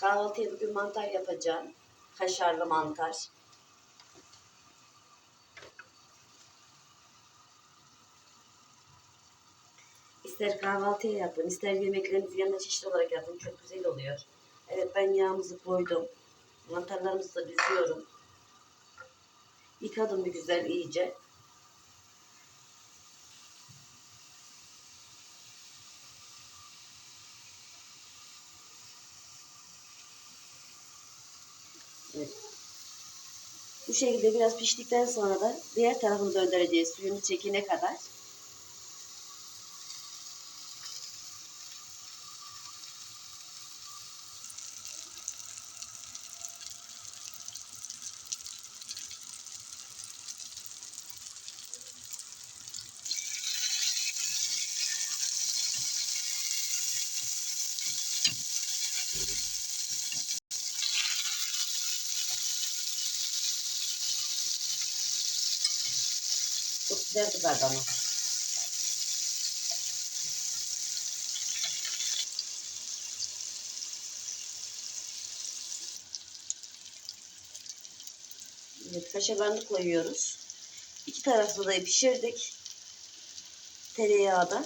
Kahvaltıya bugün mantar yapacağım. Kaşarlı mantar. İster kahvaltıya yapın, ister yemeklerinizi yanına çeşitli olarak yapın. Çok güzel oluyor. Evet ben yağımızı koydum. Mantarlarımızı da düzüyorum. Yıkadım bir güzel iyice. Bu şekilde biraz piştikten sonra da diğer tarafını döndüreceğiz suyunu çekene kadar. Çok güzel kızardı. Evet, kaşarlarını koyuyoruz. İki taraflı da pişirdik. Tereyağda.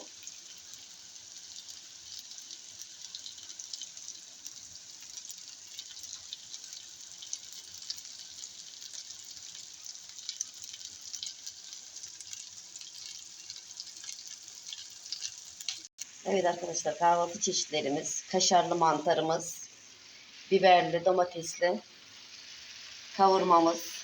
Evet arkadaşlar kahvaltı çeşitlerimiz, kaşarlı mantarımız, biberli, domatesli kavurmamız,